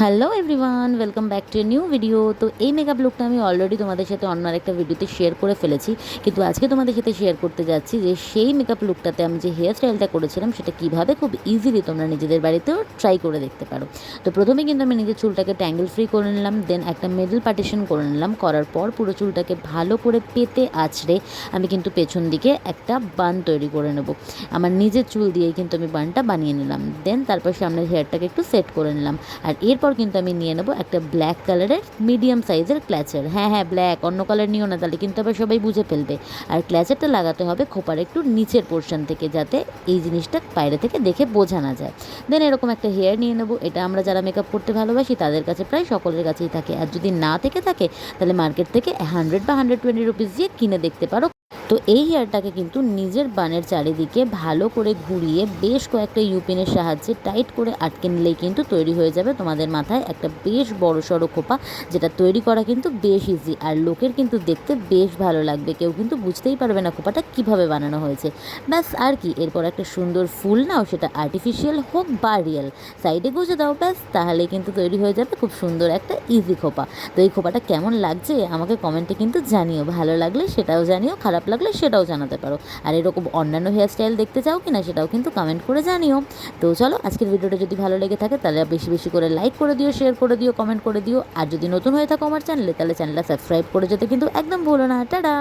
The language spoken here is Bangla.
Hello everyone welcome back to new video তো এই মেকআপ লুকটা আমি অলরেডি তোমাদের সাথে অন্য আরেকটা ভিডিওতে শেয়ার করে ফেলেছি। কিন্তু আজকে তোমাদের সাথে শেয়ার করতে যাচ্ছি যে সেই মেকআপ লুকটাতে আমি যে হেয়ার স্টাইলটা করেছিলাম, সেটা কীভাবে খুব ইজিলি তোমরা নিজেদের বাড়িতেও ট্রাই করে দেখতে পারো। তো প্রথমে কিন্তু আমি নিজের চুলটাকে ট্যাঙ্গেল ফ্রি করে নিলাম দেন একটা মিডল পার্টিশন করে নিলাম। করার পর পুরো চুলটাকে ভালো করে পেতে আছড়ে আমি কিন্তু পেছন দিকে একটা বান তৈরি করে নেব। আমার নিজের চুল দিয়েই কিন্তু আমি বানটা বানিয়ে নিলাম। দেন তারপর সামনের হেয়ারটাকে একটু সেট করে নিলাম। আর এরপর কিন্তু আমি নিয়ে নেব একটা ব্ল্যাক কালারের মিডিয়াম সাইজের ক্ল্যাচার হ্যাঁ হ্যাঁ ব্ল্যাক অন্য কালার নিও না তাহলে কিন্তু আবার সবাই বুঝে ফেলবে। আর ক্ল্যাচারটা লাগাতে হবে খোপার একটু নিচের পোর্শন থেকে যাতে এই জিনিসটা বাইরে থেকে দেখে বোঝা না যায়। দেন এরকম একটা হেয়ার নিয়ে নেব। এটা আমরা যারা মেকআপ করতে ভালোবাসি, তাদের কাছে প্রায় সকলের কাছেই থাকে। আর যদি না থেকে থাকে, তাহলে মার্কেট থেকে হান্ড্রেড বা হান্ড্রেড টোয়েন্টি রুপিস দিয়ে কিনে দেখতে পারো। তো এই হেয়ারটাকে কিন্তু নিজের বানের চারিদিকে ভালো করে ঘুরিয়ে বেশ কয়েকটা ইউপিনের সাহায্যে টাইট করে আটকে নিলেই কিন্তু তৈরি হয়ে যাবে তোমাদের মাথায় একটা বেশ বড় সড়ো খোপা, যেটা তৈরি করা কিন্তু বেশ ইজি আর লোকের কিন্তু দেখতে বেশ ভালো লাগবে। কেউ কিন্তু বুঝতেই পারবে না খোপাটা কীভাবে বানানো হয়েছে। ব্যাস, আর কি? এরপর একটা সুন্দর ফুল নাও, সেটা আর্টিফিশিয়াল হোক বা রিয়েল সাইডে গুঁজে দাও, ব্যাস, তাহলে কিন্তু তৈরি হয়ে যাবে খুব সুন্দর একটা ইজি খোপা। তো এই খোপাটা কেমন লাগছে আমাকে কমেন্টে কিন্তু জানিও, ভালো লাগলে সেটাও জানিও, খারাপ লাগলে সেটাও জানাতে পারো। আর এরকম অন্যান্য হেয়ার স্টাইল দেখতে চাও কি না সেটাও কিন্তু কমেন্ট করে জানিও। তো চলো, আজকের ভিডিওটা যদি ভালো লেগে থাকে তাহলে বেশি বেশি করে লাইক করে দিও শেয়ার করে দিও কমেন্ট করে দিও। আর যদি নতুন হয়ে থাকো আমার চ্যানেলে তাহলে চ্যানেলটা সাবস্ক্রাইব করে যেতে কিন্তু একদম ভুলো না। টাটা!